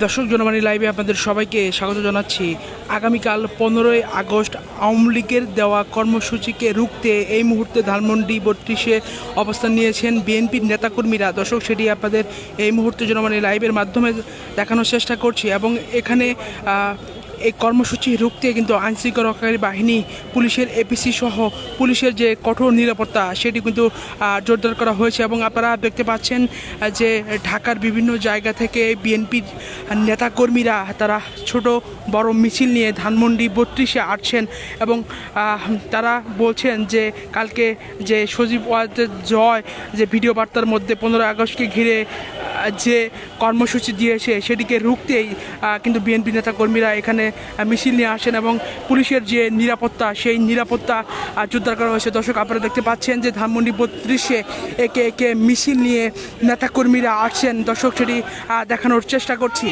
দর্শক জনবাণী লাইভে আপনাদের সবাইকে স্বাগত জানাচ্ছি। আগামীকাল পনেরোই আগস্ট আওয়ামী লীগের দেওয়া কর্মসূচিকে রুখতে এই মুহূর্তে ধানমন্ডি বত্রিশে অবস্থান নিয়েছেন বিএনপির নেতাকর্মীরা। দর্শক, সেটি আপনাদের এই মুহূর্তে জনবাণী লাইভের মাধ্যমে দেখানোর চেষ্টা করছি এবং এখানে এই কর্মসূচি রুখতে কিন্তু আইনশৃঙ্খলাকারী বাহিনী, পুলিশের এপিসি সহ পুলিশের যে কঠোর নিরাপত্তা, সেটি কিন্তু জোরদার করা হয়েছে এবং আপনারা দেখতে পাচ্ছেন যে ঢাকার বিভিন্ন জায়গা থেকে বিএনপির নেতাকর্মীরা, তারা ছোট বড় মিছিল নিয়ে ধানমন্ডি বত্রিশে আসছেন এবং তারা বলছেন যে কালকে যে সজীব ওয়াজের জয়, যে ভিডিও বার্তার মধ্যে পনেরো আগস্টকে ঘিরে যে কর্মসূচি দিয়েছে সেটিকে রুখতেই কিন্তু বিএনপি নেতা কর্মীরা এখানে মিছিল নিয়ে আসেন এবং পুলিশের যে নিরাপত্তা, সেই নিরাপত্তা জোরদার করা হয়েছে। দর্শক, আপনারা দেখতে পাচ্ছেন যে ধানমন্ডি বত্রিশে একে একে মিছিল নিয়ে নেতাকর্মীরা আসছেন। দর্শক, সেটি দেখানোর চেষ্টা করছি।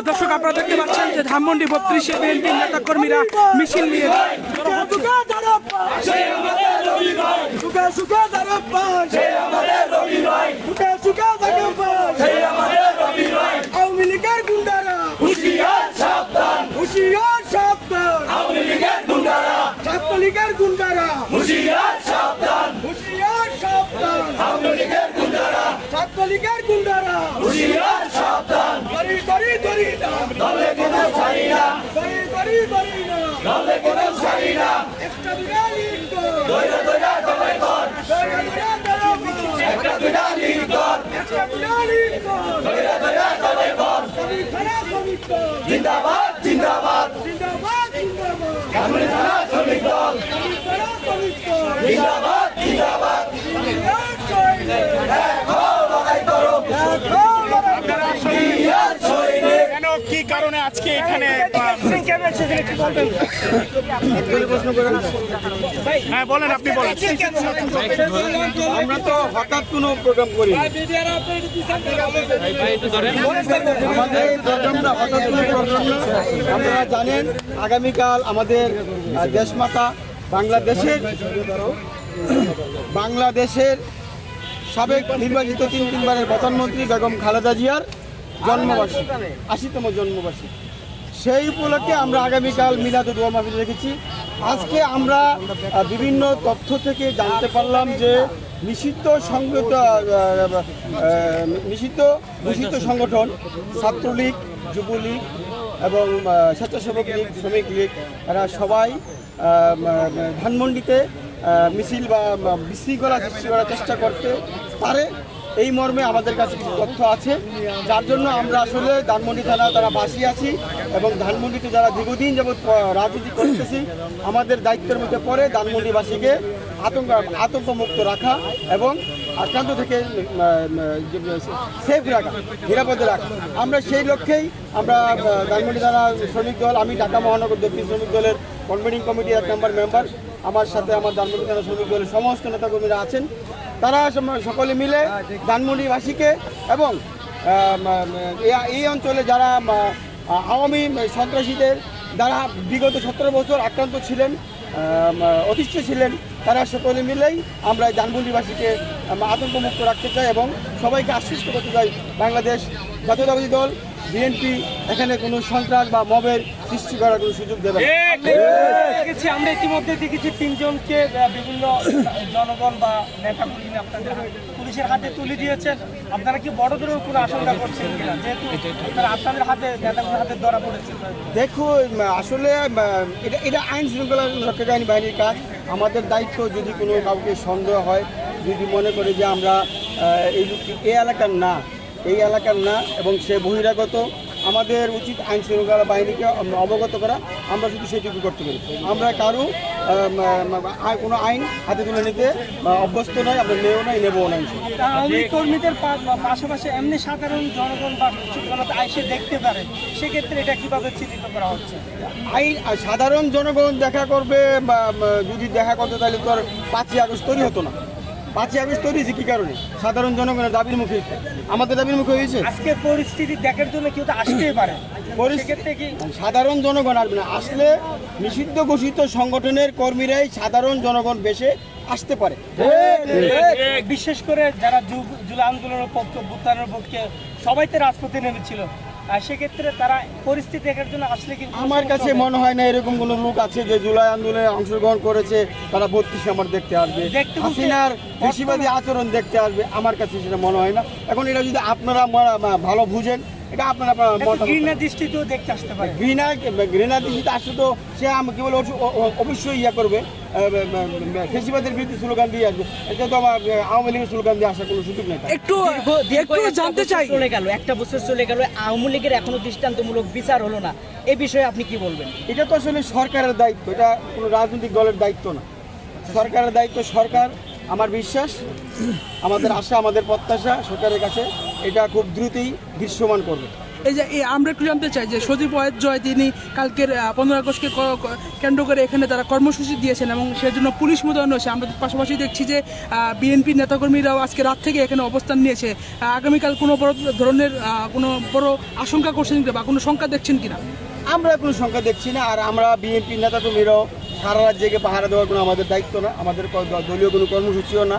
দর্শক আপনারা দেখতে পাচ্ছেন যে ধানমন্ডি বত্রিশে বিএনপি নেতা কর্মীরা মিছিল নিয়ে আওয়ামী লীগের গুন্ডারা দড়ি না। একটা দুটা লিড কর দইরা দইরা দবাই কর দইরা দইরা দবাই একটা দুটা লিড কর একটা দুটা লিড কর দইরা দইরা দবাই কর সবই খারাপ সবই কর জিন্দাবাদ জিন্দাবাদ। জিন্দাবাদ জিন্দাবাদ। কামড়ে জিন্দাবাদ জিন্দাবাদ। জিন্দাবাদ সৈনিক দেখো লড়াই করো দেখো লড়াই করো জিয়ার সৈনিক কেন কি কারণে আজকে এখানে হ্যাঁ বলেন, আপনি বলেন। আমরা তো হঠাৎ কোনো প্রোগ্রাম করি আপনারা জানেন, আগামীকাল আমাদের দেশমাতা বাংলাদেশের বাংলাদেশের সাবেক নির্বাচিত তিন তিনবারের প্রধানমন্ত্রী বেগম খালেদা জিয়ার জন্মবার্ষিকী, আশিতম জন্মবার্ষিকী। সেই উপলক্ষে আমরা আগামীকাল মিলাদ দোয়া মাহফিল রেখেছি। আজকে আমরা বিভিন্ন তথ্য থেকে জানতে পারলাম যে নিষিদ্ধ সংগত নিষিদ্ধ ঘোষিত সংগঠন, ছাত্রলীগ, যুবলীগ এবং স্বেচ্ছাসেবক লীগ, শ্রমিক লীগ, এরা সবাই ধানমন্ডিতে মিছিল বা বিশৃঙ্খলা সৃষ্টি করার চেষ্টা করতে পারে। এই মর্মে আমাদের কাছে কিছু তথ্য আছে। যার জন্য আমরা আসলে ধানমন্ডি থানা তারা বাসি আছি এবং ধানমন্ডিতে যারা দীর্ঘদিন যাবৎ রাজনীতি করতেছি, আমাদের দায়িত্বের মধ্যে পড়ে ধানমন্ডিবাসীকে আতঙ্ক, আতঙ্কমুক্ত রাখা এবং আক্রান্ত থেকে সেফ রাখা, নিরাপদে রাখা। আমরা সেই লক্ষ্যেই আমরা ধানমন্ডি থানা শ্রমিক দল, আমি ঢাকা মহানগর দক্ষিণ শ্রমিক দলের কনভেনিং কমিটি এক নম্বর মেম্বার আমার সাথে আমার ধানমন্ডি থানা শ্রমিক দলের সমস্ত নেতাকর্মীরা আছেন। তারা সকলে মিলে ধানমন্ডিবাসীকে এবং এই- অঞ্চলে যারা আওয়ামী সন্ত্রাসীদের দ্বারা বিগত সতেরো বছর আক্রান্ত ছিলেন অতিষ্ঠ ছিলেন তারা সকলে মিলেই আমরা ধানমন্ডিবাসীকে আতঙ্কমুক্ত রাখতে চাই এবং সবাইকে আশ্বস্ত করতে চাই বাংলাদেশ জাতীয়তাবাদী দল বিএনপি এখানে কোনো সন্ত্রাস বা মবের সৃষ্টি করার কোনো সুযোগ দেবে না। দেখেছি আমরা ইতিমধ্যে দেখেছি তিনজনকে বিভিন্ন জনগণ বা নেতা কর্মী আপনাদের পুলিশের হাতে তুলে দিয়েছেন। আপনারা কি বড় ধরনের কোনো আশঙ্কা করছেন কিনা? যেহেতু আপনারা আপনাদের হাতে নেতাগুলোর হাতে ধরা পড়েছে। দেখুন আসলে এটা এটা আইন শৃঙ্খলা রক্ষাকারী বাহিনীর কাজ। আমাদের দায়িত্ব যদি কোনো কাউকে সন্দেহ হয় যদি মনে করে যে আমরা এই এই এলাকার না এই এলাকার না এবং সে বহিরাগত আমাদের উচিত আইন শৃঙ্খলা বাহিনীকে অবগত করা আমরা শুধু সেটুকু করতে পারি। আমরা কারও কোনো আইন হাতে তুলে নিতে অভ্যস্ত নয় আমরা নেও নাই নেবও নাই। আওয়ামী কর্মীদের পাশাপাশি এমনি সাধারণ জনগণ বা জনতা আইসে দেখতে পারে। সেক্ষেত্রে এটা কীভাবে চিহ্নিত করা হচ্ছে? আইন সাধারণ জনগণ দেখা করবে বা বা যদি দেখা করতে তাহলে তো আর পাঁচই আগস্ট তৈরি হতো না। পাঁচই আগস্ট তৈরি হয়েছে কি কারণে? সাধারণ জনগণের দাবির মুখে। আমাদের দাবির মুখে হয়েছে? আজকের পরিস্থিতি দেখার জন্য কেউ তো আসতেই পারে পরিস্থিতি- কি সাধারণ জনগণ আসবে না। আসলে নিষিদ্ধ ঘোষিত সংগঠনের কর্মীরাই সাধারণ জনগণ বেশে আসতে পারে। বিশেষ করে যারা যুগ- জুলাই আন্দোলনের পক্ষে ভুটানের পক্ষে সবাই তো রাজপথে নেমেছিল। সেক্ষেত্রে তারা পরিস্থিতি দেখার জন্য আসলে কি আমার কাছে মনে হয় না এরকম কোনো লোক আছে যে জুলাই আন্দোলনে অংশগ্রহণ করেছে তারা বত্রিশ আমার দেখতে আসবে। হাসিনার বেশিবাদী আচরণ দেখতে আসবে আমার কাছে সেটা মনে হয় না। এখন এটা যদি আপনারা ভালো বুঝেন এটা আপনারা ঘৃণা দৃষ্টিতেও দেখতে আসতে পারে। ঘৃণা ঘৃণা দৃষ্টিতে আসলে তো সে আমাকে বলে অবশ্যই ইয়া করবে। ফেসিবাদের বিরুদ্ধে স্লোগান দিয়ে আসবে। এটা তো আমার আওয়ামী লীগের স্লোগান দিয়ে আসার কোনো সুযোগ নেই একটু একটু জানতে চাই। চলে গেল একটা বছর চলে গেল আওয়ামী লীগের এখনও দৃষ্টান্তমূলক বিচার হলো না। এ বিষয়ে আপনি কি বলবেন? এটা তো আসলে সরকারের দায়িত্ব এটা কোনো রাজনৈতিক দলের দায়িত্ব না। সরকারের দায়িত্ব সরকার আমার বিশ্বাস আমাদের আশা আমাদের প্রত্যাশা সরকারের কাছে এটা খুব দ্রুতই দৃশ্যমান করবে। এই যে আমরা একটু জানতে চাই যে সজীব ওয়াহেদ জয় তিনি কালকের পনেরো আগস্টকে কেন্দ্র করে এখানে তারা কর্মসূচি দিয়েছেন এবং সেজন্য পুলিশ মোতায়েন হয়েছে। আমরা পাশাপাশি দেখছি যে বিএনপি নেতাকর্মীরাও আজকে রাত থেকে এখানে অবস্থান নিয়েছে। আগামীকাল কোনো বড় ধরনের কোনো বড় আশঙ্কা করছেন কিনা বা কোনো শঙ্কা দেখছেন কিনা? আমরা কোনো সংখ্যা দেখছি না, আর আমরা বিএনপি নেতাকর্মীরাও সারা রাত জেগে পাহারা দেওয়ার কোনো আমাদের দায়িত্ব না, আমাদের দলীয় কোনো কর্মসূচিও না।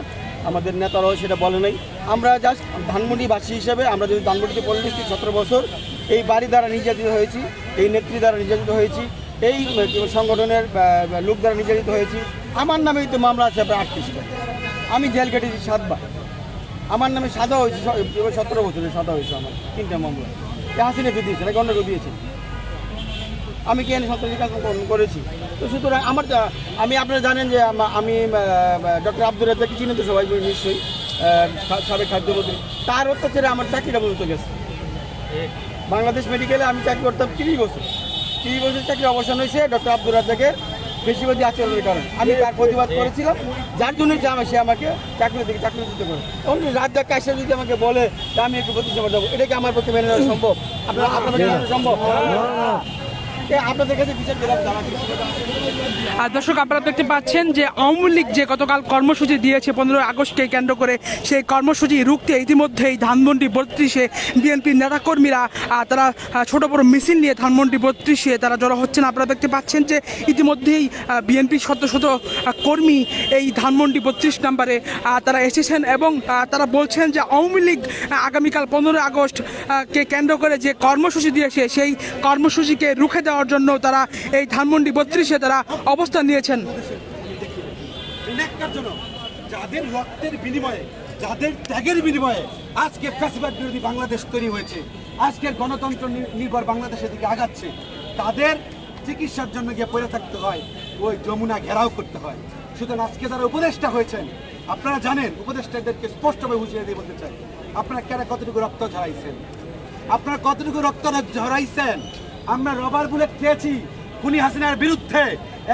আমাদের নেতারাও সেটা বলে নাই। আমরা জাস্ট ধানমন্ডিবাসী হিসেবে আমরা যদি ধানমন্ডিতে পল্লিশ থেকে সতেরো বছর, এই বাড়ি দ্বারা নির্যাতিত হয়েছি, এই নেত্রী দ্বারা নির্যাতিত হয়েছি, এই সংগঠনের লোক দ্বারা নির্যাতিত হয়েছি। আমার নামেই তো মামলা আছে প্রায় আটত্রিশটা আমি জেল কেটেছি সাতবার। আমার নামে সাদা হয়েছে সতেরো বছরে সাদা হয়েছে আমার, তিনটা মামলা। হাসিনা দিয়েছে নাকি অন্য দিয়েছে। আমি কি এনে সন্ত্রাসী কাজ করেছি? তো সুতরাং আমার আমি আপনারা জানেন যে আমি ডক্টর আব্দুল রাজ্জাকে চিনি তো সবাই নিশ্চয়ই সাবেক খাদ্যমন্ত্রী। তার অত্যাচারে আমার চাকরিটা বলতে গেছে। বাংলাদেশ মেডিকেলে আমি চাকরি করতাম তিরিশ বছর। তিরিশ বছর চাকরি অবসান হয়েছে ডক্টর আব্দুল রাজ্জাকের বেশিবাদী আচরণের কারণে। আমি তার প্রতিবাদ করেছিলাম যার জন্য যে আমার সে আমাকে চাকরি থেকে চাকরি দিতে করে। তখন রাজ্জাক কাছে যদি আমাকে বলে আমি একটু প্রতিষ্ঠা যাব এটা কি আমার পক্ষে মেনে নেওয়া সম্ভব? আপনার আপনার সম্ভব? আর দর্শক, আপনারা দেখতে পাচ্ছেন যে আওয়ামী লীগ যে গতকাল কর্মসূচি দিয়েছে পনেরোই আগস্টকে কেন্দ্র করে, সেই কর্মসূচি রুখতে ইতিমধ্যেই ধানমন্ডি বত্রিশে বিএনপির নেতাকর্মীরা তারা ছোট বড় মিছিল নিয়ে ধানমন্ডি বত্রিশে তারা জড়ো হচ্ছেন। আপনারা দেখতে পাচ্ছেন যে ইতিমধ্যেই বিএনপির শত শত কর্মী এই ধানমন্ডি বত্রিশ নাম্বারে তারা এসেছেন এবং তারা বলছেন যে আওয়ামী লীগ আগামীকাল পনেরোই আগস্টকে কেন্দ্র করে যে কর্মসূচি দিয়েছে, সেই কর্মসূচিকে রুখে দেওয়ার জন্য তারা এই ধানমন্ডি বত্রিশে তারা অবস্থান নিয়েছেন। যাদের রক্তের বিনিময়ে, যাদের ত্যাগের বিনিময়ে আজকে ফ্যাসিবাদ বিরোধী বাংলাদেশ তৈরি হয়েছে, আজকের গণতন্ত্র নির্ভর বাংলাদেশের দিকে আগাচ্ছে, তাদের চিকিৎসার জন্য গিয়ে পড়ে থাকতে হয়, ওই যমুনা ঘেরাও করতে হয়। সুতরাং আজকে যারা উপদেষ্টা হয়েছেন, আপনারা জানেন, উপদেষ্টাদেরকে স্পষ্টভাবে বুঝিয়ে দিয়ে বলতে চাই, আপনারা কেন কতটুকু রক্ত ঝরাইছেন? আপনারা কতটুকু রক্ত ঝরাইছেন? আমরা রবার বুলেট খেয়েছি খুনি হাসিনার বিরুদ্ধে।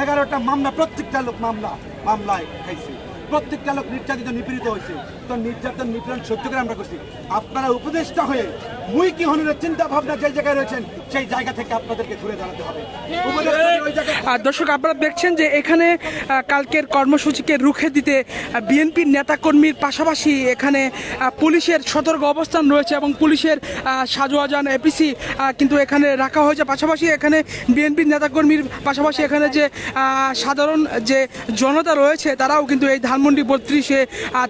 এগারোটা মামলা, প্রত্যেকটা লোক মামলা, মামলায় খাইছে। প্রত্যেকটা লোক নির্যাতিত, নিপীড়িত হয়েছে তো নির্যাতন, নিপীড়ন সহ্য করে আমরা করছি। আপনারা উপদেষ্টা হয়ে মুই কি হনের চিন্তা ভাবনা যে জায়গায় রয়েছেন, সেই জায়গা থেকে আপনাদেরকে ঘুরে দাঁড়াতে হবে। দর্শক, আপনারা দেখছেন যে এখানে কালকের কর্মসূচিকে রুখে দিতে বিএনপির নেতাকর্মীর পাশাপাশি এখানে পুলিশের সতর্ক অবস্থান রয়েছে এবং পুলিশের সাজোয়াজান এপিসি কিন্তু এখানে রাখা হয়েছে। পাশাপাশি এখানে বিএনপির নেতাকর্মীর পাশাপাশি এখানে যে সাধারণ যে জনতা রয়েছে, তারাও কিন্তু এই ধানমন্ডি বত্রিশে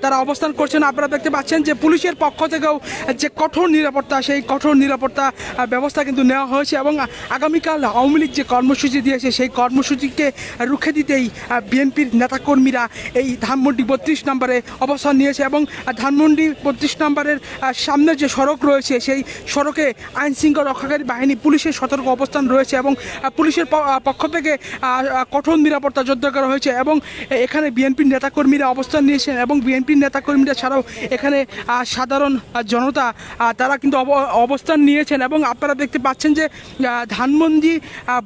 তারা অবস্থান করছেন আপনারা দেখতে পাচ্ছেন যে পুলিশের পক্ষ থেকেও যে কঠোর নিরাপত্তা, সেই কঠোর নিরাপত্তা ব্যবস্থা কিন্তু নেওয়া হয়েছে এবং আগামীকাল আওয়ামী লীগ যে কর্মসূচি দিয়েছে, সেই কর্মসূচিকে রুখে দিতেই বিএনপির নেতাকর্মীরা এই ধানমন্ডি বত্রিশ নম্বরে অবস্থান নিয়েছে এবং ধানমন্ডি বত্রিশ নম্বরের সামনে যে সড়ক রয়েছে, সেই সড়কে আইন শৃঙ্খলা রক্ষাকারী বাহিনী পুলিশের সতর্ক অবস্থান রয়েছে এবং পুলিশের পক্ষ থেকে কঠোর নিরাপত্তা যোদ্ধা করা হয়েছে এবং এখানে বিএনপির নেতাকর্মীরা অবস্থান নিয়েছেন এবং বিএনপির নেতাকর্মীরা ছাড়াও এখানে সাধারণ জনতা তারা কিন্তু অব- অবস্থান নিয়েছেন এবং আপনারা দেখতে পাচ্ছেন যে ধানমন্দি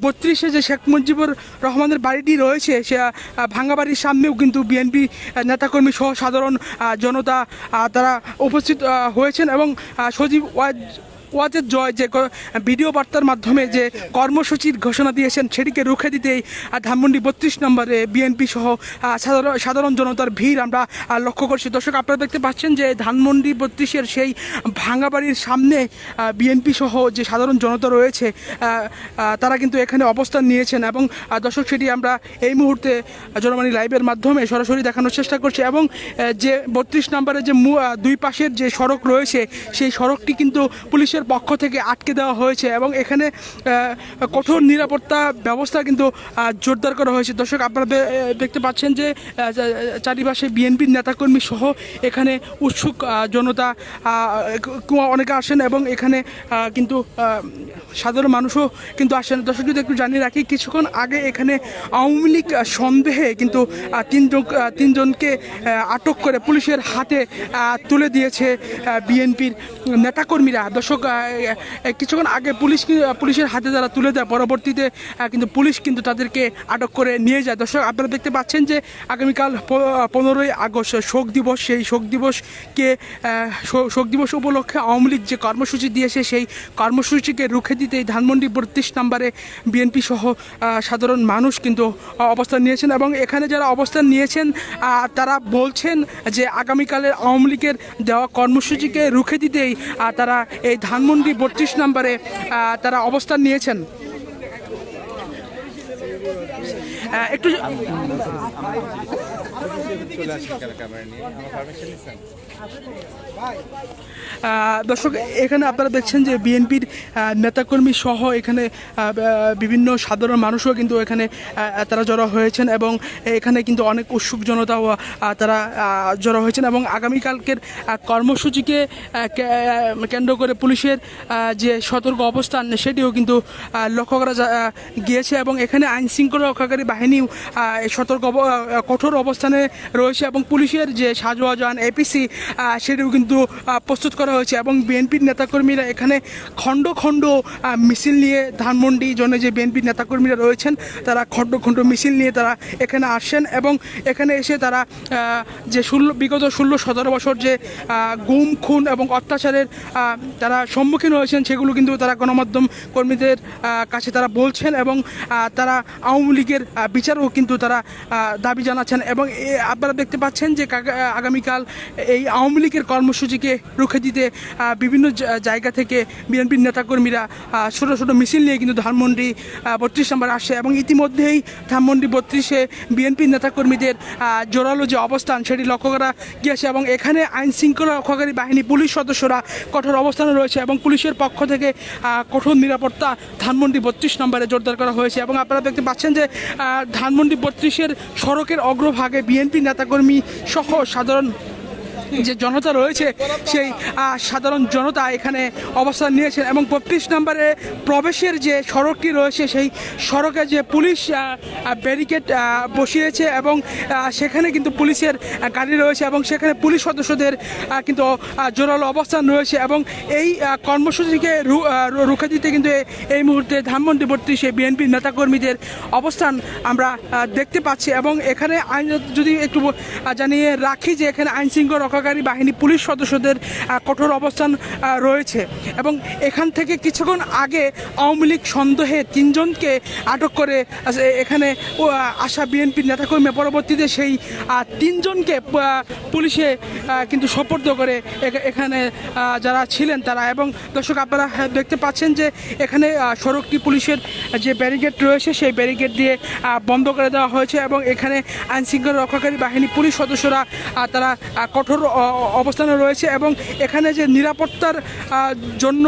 বত্রিশে যে শেখ মুজিবুর রহমানের বাড়িটি রয়েছে, সে ভাঙ্গাবাড়ির ভাঙ্গা বাড়ির সামনেও কিন্তু বিএনপি নেতাকর্মী সহ সাধারণ জনতা তারা উপস্থিত হয়েছেন এবং সজীব ওয়াজ ওয়াজের জয় যে ভিডিও বার্তার মাধ্যমে যে কর্মসূচির ঘোষণা দিয়েছেন, সেটিকে রুখে দিতেই ধানমন্ডি বত্রিশ নম্বরে বিএনপি সহ সাধারণ সাধারণ জনতার ভিড় আমরা লক্ষ্য করছি। দর্শক, আপনারা দেখতে পাচ্ছেন যে ধানমন্ডি বত্রিশের সেই ভাঙা বাড়ির সামনে বিএনপি সহ যে সাধারণ জনতা রয়েছে তারা কিন্তু এখানে অবস্থান নিয়েছেন এবং দর্শক, সেটি আমরা এই মুহূর্তে জনমানি লাইভের মাধ্যমে সরাসরি দেখানোর চেষ্টা করছি এবং যে বত্রিশ নম্বরে যে দুই পাশের যে সড়ক রয়েছে, সেই সড়কটি কিন্তু পুলিশের পক্ষ থেকে আটকে দেওয়া হয়েছে এবং এখানে কঠোর নিরাপত্তা ব্যবস্থা কিন্তু জোরদার করা হয়েছে। দর্শক, আপনারা দেখতে পাচ্ছেন যে চারিপাশে বিএনপির নেতাকর্মী সহ এখানে উৎসুক জনতা অনেকে আসেন এবং এখানে কিন্তু সাধারণ মানুষও কিন্তু আসেন। দর্শক, যদি একটু জানিয়ে রাখি, কিছুক্ষণ আগে এখানে আওয়ামী লীগ সন্দেহে কিন্তু তিনজন তিনজনকে আটক করে পুলিশের হাতে তুলে দিয়েছে বিএনপির নেতাকর্মীরা। দর্শক কিছুক্ষণ আগে পুলিশ পুলিশের হাতে যারা তুলে দেয়। পরবর্তীতে কিন্তু পুলিশ কিন্তু তাদেরকে আটক করে নিয়ে যায়। দর্শক, আপনারা দেখতে পাচ্ছেন যে আগামীকাল পনেরোই আগস্ট শোক দিবস, সেই শোক দিবসকে শোক দিবস উপলক্ষে আওয়ামী লীগ যে কর্মসূচি দিয়েছে, সেই কর্মসূচিকে রুখে দিতে এই ধানমন্ডি বত্রিশ নম্বরে বিএনপি সহ সাধারণ মানুষ কিন্তু অবস্থান নিয়েছেন এবং এখানে যারা অবস্থান নিয়েছেন তারা বলছেন যে আগামীকালের আওয়ামী লীগের দেওয়া কর্মসূচিকে রুখে দিতেই তারা এই ধানমন্ডি বত্রিশ নম্বরে তারা অবস্থান নিয়েছেন। একটু আহ, দর্শক, এখানে আপনারা দেখছেন যে বিএনপির নেতাকর্মী সহ এখানে বিভিন্ন সাধারণ মানুষও কিন্তু এখানে তারা জড়ো হয়েছেন এবং এখানে কিন্তু অনেক উৎসুক জনতাও তারা জড়ো হয়েছেন এবং আগামীকালকের কর্মসূচিকে কেন্দ্র করে পুলিশের যে সতর্ক অবস্থান সেটিও কিন্তু লক্ষ্য করা গিয়েছে এবং এখানে আইন শৃঙ্খলা রক্ষাকারী বাহিনীও সতর্ক কঠোর অবস্থানে রয়েছে এবং পুলিশের যে সাজোয়াজান, এপিসি সেটিও কিন্তু প্রস্তুত করা হয়েছে এবং বিএনপির নেতাকর্মীরা এখানে খণ্ড খণ্ড মিছিল নিয়ে ধানমন্ডি জনে যে বিএনপির নেতাকর্মীরা রয়েছেন, তারা খণ্ড খণ্ড মিছিল নিয়ে তারা এখানে আসেন এবং এখানে এসে তারা যে ষোলো, বিগত ষোলো সতেরো বছর যে গুম, খুন এবং অত্যাচারের তারা সম্মুখীন হয়েছেন সেগুলো কিন্তু তারা গণমাধ্যম কর্মীদের কাছে তারা বলছেন এবং তারা আওয়ামী লীগের বিচারও কিন্তু তারা দাবি জানাচ্ছেন এবং আপনারা দেখতে পাচ্ছেন যে আগামীকাল এই আওয়ামী লীগের কর্মসূচিকে রুখে দিতে বিভিন্ন জায়গা থেকে বিএনপির নেতাকর্মীরা ছোট ছোট মিছিল নিয়ে কিন্তু ধানমন্ডি বত্রিশ নম্বর আসে এবং ইতিমধ্যেই ধানমন্ডি বত্রিশে বিএনপির নেতাকর্মীদের জোরালো যে অবস্থান সেটি লক্ষ্য করা গিয়েছে এবং এখানে আইন শৃঙ্খলা রক্ষাকারী বাহিনী পুলিশ সদস্যরা কঠোর অবস্থানে রয়েছে এবং পুলিশের পক্ষ থেকে কঠোর নিরাপত্তা ধানমন্ডি বত্রিশ নম্বরে জোরদার করা হয়েছে এবং আপনারা দেখতে পাচ্ছেন যে ধানমন্ডি বত্রিশের সড়কের অগ্রভাগে বিএনপি নেতাকর্মী সহ সাধারণ যে জনতা রয়েছে, সেই সাধারণ জনতা এখানে অবস্থান নিয়েছেন এবং বত্রিশ নম্বরে প্রবেশের যে সড়কটি রয়েছে, সেই সড়কে যে পুলিশ ব্যারিকেড বসিয়েছে এবং সেখানে কিন্তু পুলিশের গাড়ি রয়েছে এবং সেখানে পুলিশ সদস্যদের কিন্তু জোরালো অবস্থান রয়েছে এবং এই কর্মসূচিকে রুখে দিতে কিন্তু এই মুহূর্তে ধানমন্ডি বত্রিশে বিএনপির নেতাকর্মীদের অবস্থান আমরা দেখতে পাচ্ছি এবং এখানে আইন, যদি একটু জানিয়ে রাখি যে এখানে আইন শৃঙ্খলা রক্ষাকারী বাহিনী পুলিশ সদস্যদের কঠোর অবস্থান রয়েছে। এবং এখান থেকে কিছুক্ষণ আগে আওয়ামী লীগ সন্দেহে তিনজনকে আটক করে এখানে আসা বিএনপির নেতাকর্মী পরবর্তীতে সেই তিনজনকে পুলিশে কিন্তু সোপর্দ করে এখানে যারা ছিলেন তারা। এবং দর্শক আপনারা হ্যাঁ, দেখতে পাচ্ছেন যে এখানে সড়কটি পুলিশের যে ব্যারিকেড রয়েছে সেই ব্যারিকেড দিয়ে বন্ধ করে দেওয়া হয়েছে এবং এখানে আইন শৃঙ্খলা রক্ষাকারী বাহিনী পুলিশ সদস্যরা তারা কঠোর অবস্থানে রয়েছে এবং এখানে যে নিরাপত্তার জন্য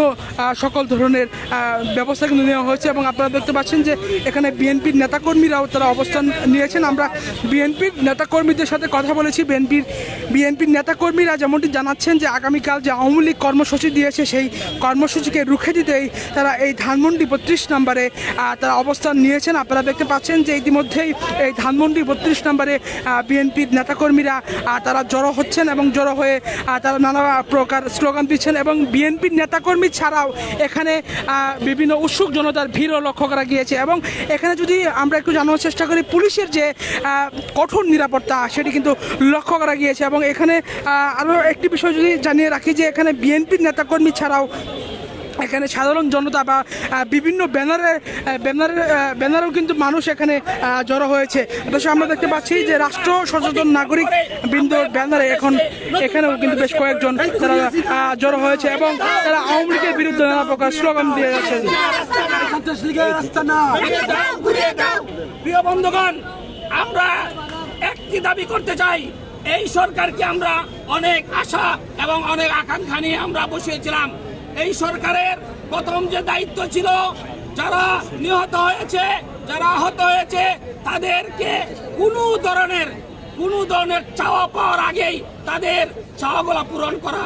সকল ধরনের ব্যবস্থা কিন্তু নেওয়া হয়েছে এবং আপনারা দেখতে পাচ্ছেন যে এখানে বিএনপির নেতাকর্মীরাও তারা অবস্থান নিয়েছেন। আমরা বিএনপির নেতাকর্মীদের সাথে কথা বলেছি। বিএনপির বিএনপির নেতাকর্মীরা যেমনটি জানাচ্ছেন যে আগামীকাল যে আওয়ামী লীগ কর্মসূচি দিয়েছে, সেই কর্মসূচিকে রুখে দিতেই তারা এই ধানমন্ডি বত্রিশ নম্বরে তারা অবস্থান নিয়েছেন। আপনারা দেখতে পাচ্ছেন যে ইতিমধ্যেই এই ধানমন্ডি বত্রিশ নম্বরে বিএনপির নেতাকর্মীরা তারা জড়ো হচ্ছেন এবং জড়ো হয়ে তারা নানা প্রকার স্লোগান দিচ্ছেন এবং বিএনপির নেতাকর্মী ছাড়াও এখানে বিভিন্ন উৎসুক জনতার ভিড়ও লক্ষ্য করা গিয়েছে এবং এখানে যদি আমরা একটু জানানোর চেষ্টা করি, পুলিশের যে কঠোর নিরাপত্তা, সেটি কিন্তু লক্ষ্য করা গিয়েছে এবং এখানে আরও একটি বিষয় যদি জানিয়ে রাখি যে এখানে বিএনপির নেতাকর্মী ছাড়াও এখানে সাধারণ জনতা বা বিভিন্ন ব্যানারে আহ, ব্যানারে ব্যানারেও কিন্তু মানুষ এখানে জড়ো হয়েছে। দর্শক আমরা দেখতে পাচ্ছি যে রাষ্ট্র সচেতন নাগরিক বৃন্দর ব্যানারে এখন এখানেও কিন্তু বেশ কয়েকজন তারা জড়ো হয়েছে এবং তারা আওয়ামী লীগের বিরুদ্ধে নানা প্রকার স্লোগান দিয়ে যাচ্ছে। আমরা একটি দাবি করতে চাই এই সরকারকে আমরা অনেক আশা এবং অনেক আকাঙ্ক্ষা নিয়ে আমরা বসিয়েছিলাম। এই সরকারের প্রথম যে দায়িত্ব ছিল, যারা নিহত হয়েছে, যারা আহত হয়েছে, তাদেরকে কোনো ধরনের কোনো ধরনের চাওয়া পাওয়ার আগেই তাদের চাওয়াগুলো পূরণ করা।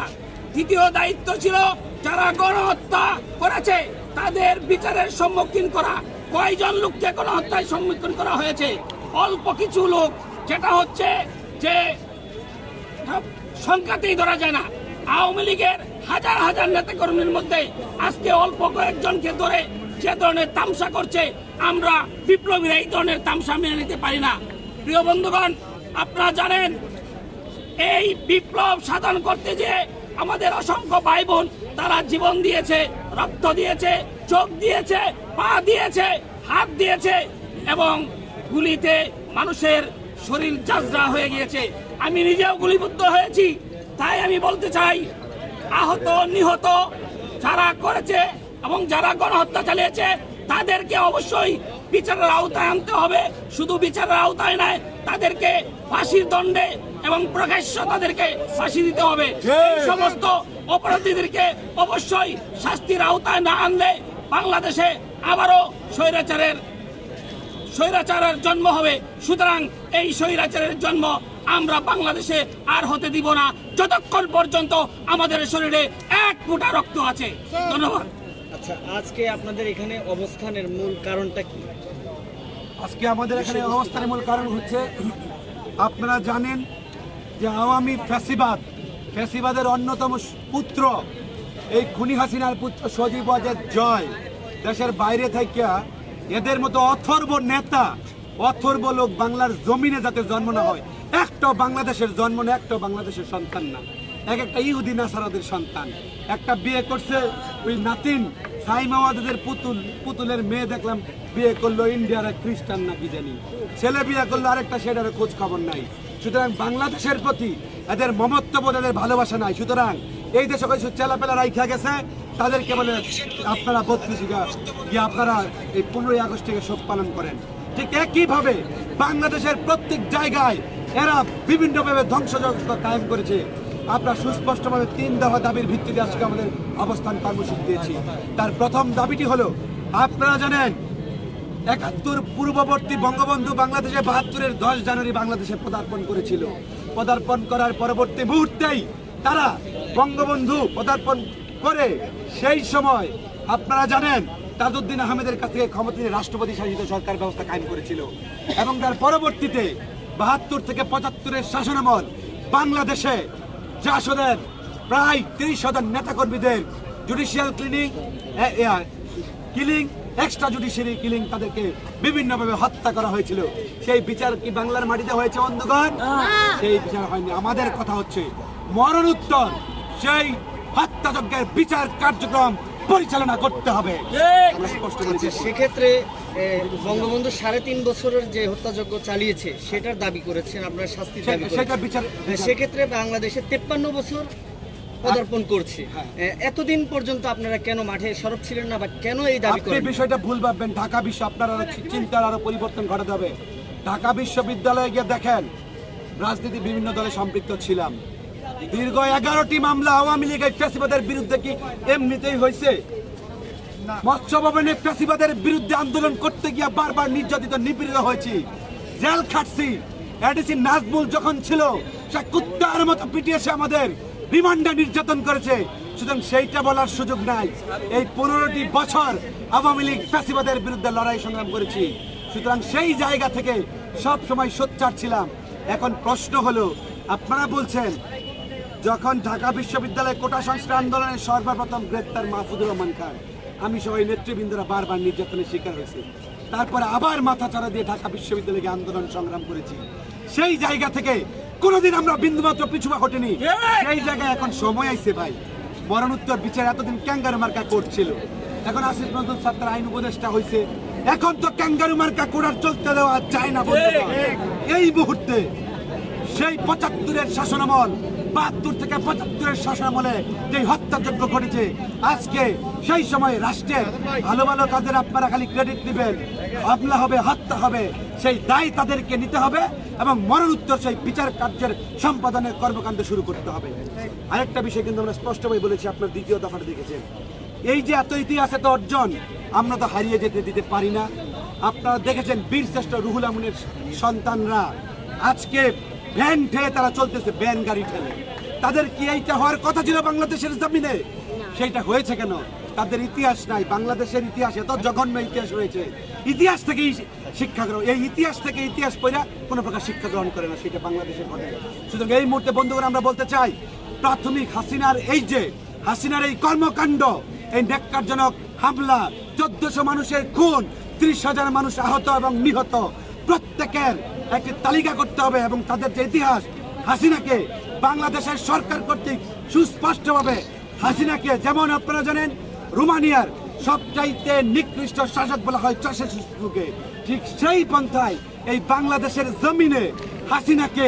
দ্বিতীয় দায়িত্ব ছিল, যারা গণহত্যা করেছে, তাদের বিচারের সম্মুখীন করা। কয়জন লোককে গণহত্যায় সম্মুখীন করা হয়েছে? অল্প কিছু লোক, যেটা হচ্ছে যে সংখ্যাতেই ধরা যায় না। আওয়ামী লীগের হাজার হাজার নেতাকর্মীর মধ্যে আজকে অল্প কয়েকজনকে ধরে যে ধরনের তামসা করছে, আমরা বিপ্লবীরা এই ধরনের তামসা মেনে নিতে পারি না। প্রিয় বন্ধুগণ, আপনারা জানেন, এই বিপ্লব সাধন করতে যে আমাদের অসংখ্য ভাই বোন তারা জীবন দিয়েছে, রক্ত দিয়েছে, চোখ দিয়েছে, পা দিয়েছে, হাত দিয়েছে এবং গুলিতে মানুষের শরীর যাত্রা হয়ে গিয়েছে। আমি নিজেও গুলিবদ্ধ হয়েছি। তাই আমি বলতে চাই আহত নিহত যারা করেছে এবং যারা গণহত্যা চালিয়েছে তাদেরকে অবশ্যই বিচারের আওতায় আনতে হবে। শুধু বিচারের আওতায় নয় তাদেরকে ফাঁসির দণ্ডে এবং প্রকাশ্য তাদেরকে ফাঁসি দিতে হবে। সমস্ত অপরাধীদেরকে অবশ্যই শাস্তির আওতায় না আনলে বাংলাদেশে আবারও স্বৈরাচারের স্বৈরাচারের জন্ম হবে। সুতরাং এই স্বৈরাচারের জন্ম আমরা বাংলাদেশে আর হতে দিব না। যতক্ষণ পর্যন্ত আমাদের শরীরে এক ফোঁটা রক্ত আছে। ধন্যবাদ। আচ্ছা আজকে আপনাদের এখানে অবস্থানের মূল কারণটা কি? আজকে আমাদের এখানে অবস্থানের মূল কারণ হচ্ছে আপনারা জানেন যে আওয়ামী ফ্যাসিবাদ ফ্যাসিবাদের অন্যতম পুত্র এই খুনি হাসিনার পুত্র সজীব ওয়াজেদ জয় দেশের বাইরে থেকে এদের মতো অথর্ব নেতা, অথর্ব লোক বাংলার জমিনে যাতে জন্ম না হয় একটাও বাংলাদেশের জন্ম না একটাও বাংলাদেশের সন্তান না। এক একটা ইহুদি নাসারাদের সন্তান। একটা বিয়ে করছে ওই নাতিন সাইমাওয়াদের পুতুল, পুতুলের মেয়ে দেখলাম বিয়ে করল ইন্ডিয়ার এক খ্রিস্টান নাকি জানি। ছেলে বিয়ে করল আরেকটা, সেটার খোঁজ খবর নাই। সুতরাং বাংলাদেশের প্রতি এদের মমত্ববোধ এদের ভালোবাসা নাই। সুতরাং এই দেশে কিছু চেলাপেলা রাইখা গেছে। তাদেরকে বলে আপনারা বত্রিশ গিয়ে আপনারা এই পনেরোই আগস্ট থেকে শোক পালন করেন। ঠিক একইভাবে বাংলাদেশের প্রত্যেক জায়গায় এরা বিভিন্নভাবে ধ্বংসযজ্ঞ কায়েম করেছে। আমরা সুস্পষ্টভাবে তিন দফা দাবির ভিত্তিতে আজকে আমাদের অবস্থান কর্মসূচি দিয়েছি। তার প্রথম দাবিটি হলো, আপনারা জানেন, একাত্তর পূর্ববর্তী বঙ্গবন্ধু বাংলাদেশে বাহাত্তরের দশ জানুয়ারি বাংলাদেশে পদার্পণ করেছিল। পদার্পণ করার পরবর্তী মুহূর্তেই তারা বঙ্গবন্ধু পদার্পণ করে সেই সময় আপনারা জানেন তাজউদ্দিন আহমেদের কাছ থেকে ক্ষমতা নিয়ে রাষ্ট্রপতি শাসিত সরকার ব্যবস্থা কায়েম করেছিল। এবং তার পরবর্তীতে বাহাত্তর থেকে পঁচাত্তরের শাসনামল বাংলাদেশে জাসদের প্রায় তিরিশ হাজার নেতাকর্মীদের judicial cleaning killing extra judiciary killing তাদেরকে বিভিন্নভাবে হত্যা করা হয়েছিল। সেই বিচার কি বাংলার মাটিতে হয়েছে অন্ধকার সেই বিচার হয়নি। আমাদের কথা হচ্ছে মরণোত্তর। সেই হত্যাযজ্ঞের বিচার কার্যক্রম পরিচালনা করতে হবে। সেক্ষেত্রে বঙ্গবন্ধু সাড়ে তিন বছরের যে হত্যাযজ্ঞ চালিয়েছে সেটার দাবি করেছেন আপনার শাস্তির দাবি সেটা বিচার সেক্ষেত্রে বাংলাদেশে তেপ্পান্ন বছর পদার্পণ করছে। হ্যাঁ। এতদিন পর্যন্ত আপনারা কেন মাঠে সরব ছিলেন না বা কেন এই দাবি আপনি করেন বিষয়টা ভুল ভাববেন। ঢাকা বিশ্ব আপনার চিন্তার আরও পরিবর্তন ঘটাতে হবে। ঢাকা বিশ্ববিদ্যালয়ে গিয়ে দেখেন রাজনীতি বিভিন্ন দলে সম্পৃক্ত ছিলাম। দীর্ঘ এগারোটি মামলা আওয়ামী লীগের ফ্যাসিবাদের বিরুদ্ধে কি এমনিতেই হয়েছে? মৎস্য ভবনে ফ্যাসিবাদের বিরুদ্ধে আন্দোলন করতে গিয়ে বারবার নির্যাতিত, নিপীড়িত হয়েছি। জেল খাটছি। এডিসি নাজমুল যখন ছিল, সে কুত্তার মতো পিটিয়েছে আমাদের। রিমান্ডে নির্যাতন করেছে। সুতরাং সেইটা বলার সুযোগ নাই। এই পনেরোটি বছর আওয়ামী লীগ ফ্যাসিবাদের বিরুদ্ধে লড়াই সংগ্রাম করেছি। সুতরাং সেই জায়গা থেকে সব সময় সোচ্চার ছিলাম। এখন প্রশ্ন হলো, আপনারা বলছেন যখন ঢাকা বিশ্ববিদ্যালয়ে কোটা সংস্কার আন্দোলনের সর্বপ্রথম গ্রেপ্তার মাহফুজুর রহমান খান আমি সবাই নেতৃবৃন্দরা বারবার নির্যাতনের শিকার হয়েছে। তারপরে আবার মাথা চারা দিয়ে ঢাকা বিশ্ববিদ্যালয়ে আন্দোলন সংগ্রাম করেছি। সেই জায়গা থেকে কোনোদিন আমরা বিন্দুমাত্র পিছুপা ঘটেনি সেই জায়গায় এখন সময় আইছে ভাই। মরণোত্তর বিচার এতদিন ক্যাঙ্গারু মার্কা করছিল এখন আসিফ নজরুল ছাত্র আইন উপদেষ্টা হয়েছে এখন তো ক্যাঙ্গারু মার্কা কোড়ার চলতে দেওয়া যায় না। এই মুহূর্তে সেই পঁচাত্তরের শাসনামল বাহাত্তর থেকে পঁচাত্তরের শাসনামলে যে হত্যাযজ্ঞ ঘটেছে, আজকে সেই সময় রাষ্ট্রের ভালো ভালো কাজের আপনারা খালি ক্রেডিট নেবেন। হামলা হবে, হত্যা হবে, সেই দায় তাদেরকে নিতে হবে এবং মরণোত্তর সেই বিচার কার্যের সম্পাদনের কর্মকাণ্ড শুরু করতে হবে। আরেকটা বিষয় কিন্তু আমরা স্পষ্টভাবে বলেছি, আপনার দ্বিতীয় দফাটা দেখেছেন। এই যে এত ইতিহাস, এত অর্জন, আমরা তো হারিয়ে যেতে দিতে পারি না। আপনারা দেখেছেন বীর শ্রেষ্ঠ রুহুল আমিনের সন্তানরা আজকে ভ্যান ঠেলে তারা চলতেছে ভ্যান গাড়ি ঠেলে। তাদের কি এইটা হওয়ার কথা ছিল বাংলাদেশের জমিনে? সেইটা হয়েছে কেন? তাদের ইতিহাস নাই বাংলাদেশের ইতিহাস এত জঘন্য ইতিহাস রয়েছে। ইতিহাস থেকেই শিক্ষা গ্রহণ এই ইতিহাস থেকে ইতিহাস পড়া কোনো প্রকার শিক্ষা গ্রহণ করে না সেটা বাংলাদেশের ঘটে সুতরাং এই মুহূর্তে বন্ধুগণ আমরা বলতে চাই প্রাথমিক হাসিনার এই যে হাসিনার এই কর্মকাণ্ড এই ন্যাক্কারজনক হামলা চোদ্দশো মানুষের খুন ত্রিশ হাজার মানুষ আহত এবং নিহত প্রত্যেকের একটি তালিকা করতে হবে এবং তাদের যে ইতিহাস হাসিনাকে বাংলাদেশের সরকার কর্তৃক সুস্পষ্টভাবে হাসিনাকে যেমন আপনারা জানেন রোমানিয়ার সবচাইতে নিকৃষ্ট শাসক বলা হয় চাষে ঠিক সেই পন্থায় এই বাংলাদেশের জমিনে হাসিনাকে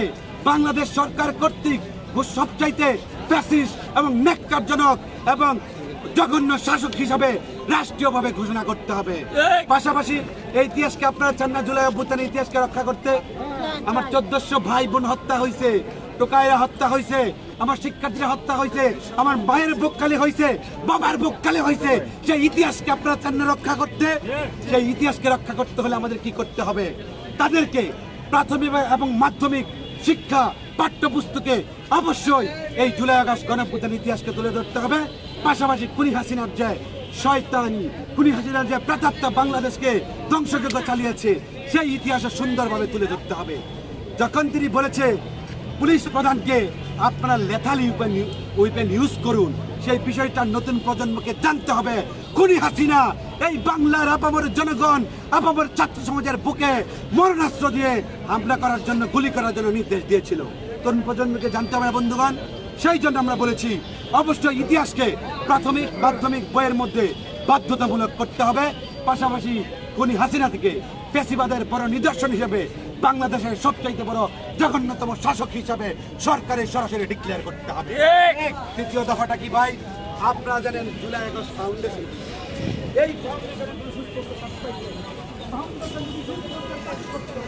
বাংলাদেশ সরকার কর্তৃক সবচাইতে ফ্যাসিস্ট এবং নেককারজনক এবং জঘন্য শাসক হিসাবে রাষ্ট্রীয়ভাবে ঘোষণা করতে হবে। পাশাপাশি এই ইতিহাসকে আপনারা চান না জুলাই অভ্যুত্থানের ইতিহাসকে রক্ষা করতে? আমার চোদ্দশো ভাই বোন হত্যা হয়েছে, টোকাইরা হত্যা হয়েছে, আমার শিক্ষার্থীরা হত্যা হয়েছে, আমার মায়ের বুককালে হয়েছে, বাবার বুককালে হয়েছে। সেই ইতিহাসকে আপনারা চান না রক্ষা করতে? সেই ইতিহাসকে রক্ষা করতে হলে আমাদের কি করতে হবে? তাদেরকে প্রাথমিক এবং মাধ্যমিক শিক্ষা পাঠ্যপুস্তকে অবশ্যই এই জুলাই আগস্ট গণপ্রদান ইতিহাসকে তুলে ধরতে হবে। পাশাপাশি খুনি হাসিনার যে শয়তানি খুনি হাসিনার যে প্রেতাত্মা বাংলাদেশকে ধ্বংসযজ্ঞ চালিয়েছে, সেই ইতিহাসে সুন্দরভাবে তুলে ধরতে হবে। যখন তিনি বলেছে, পুলিশ প্রধানকে আপনারা লেথালি উইপেন ইউজ করুন, সেই বিষয়টা নতুন প্রজন্মকে জানতে হবে। খুনি হাসিনা, এই বাংলার আপামর জনগণ, আপামর ছাত্র সমাজের বুকে মরণাস্ত্র দিয়ে হামলা করার জন্য, গুলি করার জন্য নির্দেশ দিয়েছিল। তরুণ প্রজন্মকে জানতে হবে বন্ধুগণ। সেই জন্য আমরা বলেছি, অবশ্যই ইতিহাসকে প্রাথমিক মাধ্যমিক বইয়ের মধ্যে বাধ্যতামূলক করতে হবে। পাশাপাশি খুনি হাসিনা থেকে পেশিবাদের বড় নিদর্শন হিসেবে বাংলাদেশের সবচাইতে বড় জঘন্যতম শাসক হিসাবে সরকারের সরাসরি ডিক্লেয়ার করতে হবে। তৃতীয় দফাটা কি ভাই? আপনারা জানেন জুলাই আগস্ট ফাউন্ডেশন এই। ফাউন্ডেশন যদি সুস্থ কাজ করতো,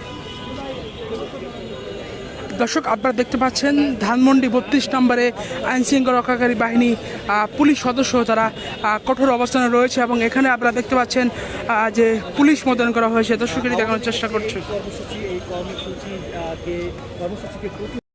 দর্শক, আপনারা দেখতে পাচ্ছেন ধানমন্ডি বত্রিশ নম্বরে আইন শৃঙ্খলা রক্ষাকারী বাহিনী পুলিশ সদস্য তারা কঠোর অবস্থানে রয়েছে এবং এখানে আপনারা দেখতে পাচ্ছেন যে পুলিশ মোতায়েন করা হয়েছে। দর্শকেরই দেখানোর চেষ্টা করছে।